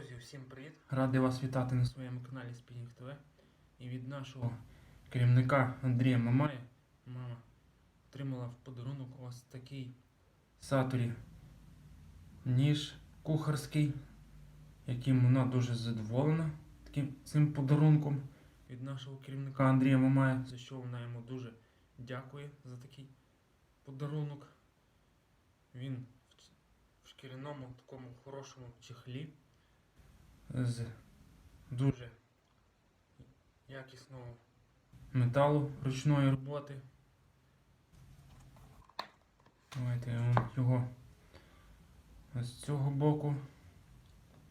Друзі, всім привіт! Радий вас вітати на своєму каналі Спінінг ТВ. І від нашого керівника Андрія Мамая мама отримала в подарунок ось такий саторі ніж кухарський, яким вона дуже задоволена таким цим подарунком від нашого керівника Андрія Мамая, за що вона йому дуже дякує за такий подарунок. Він в шкіряному такому хорошому чехлі з дуже якісного металу ручної роботи. Давайте я його з цього боку.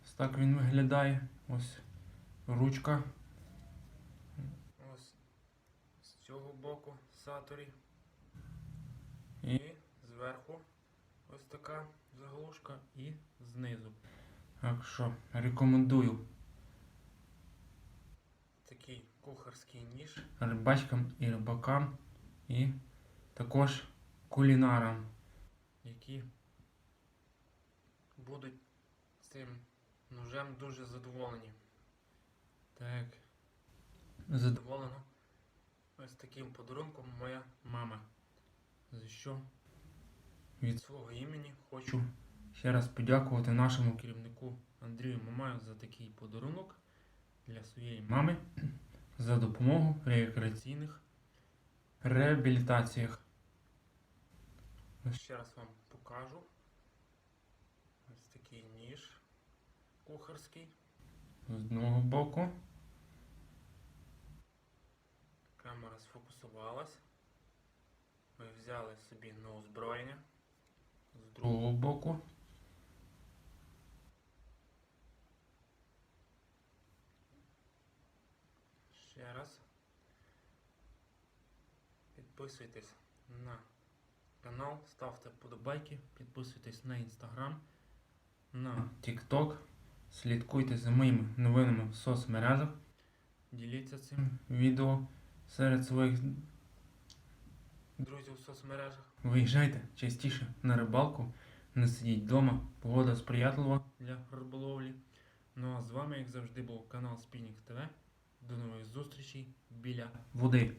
Ось так він виглядає. Ось ручка. Ось з цього боку саторі. І зверху ось така заглушка і знизу. Так що рекомендую. Такий кухарський ніж. Рибачкам і рибакам, і також кулінарам, які будуть цим ножем дуже задоволені. Так, задоволена ось таким подарунком моя мама. За що? Від свого імені хочу ще раз подякувати нашому керівнику Андрію Мамаю за такий подарунок для своєї мами за допомогу в рекреаційних реабілітаціях. Ще раз вам покажу. Ось такий ніж кухарський. З одного боку. Камера сфокусувалась. Ми взяли собі на озброєння. З другого боку. Ще раз. Підписуйтесь на канал, ставте вподобайки, підписуйтесь на інстаграм, на TikTok, слідкуйте за моїми новинами в соцмережах, діліться цим відео серед своїх друзів в соцмережах. Виїжджайте частіше на рибалку, не сидіть вдома, погода сприятлива для риболовлі. Ну а з вами, як завжди, був канал Спінінг ТВ. До нових зустрічей біля води.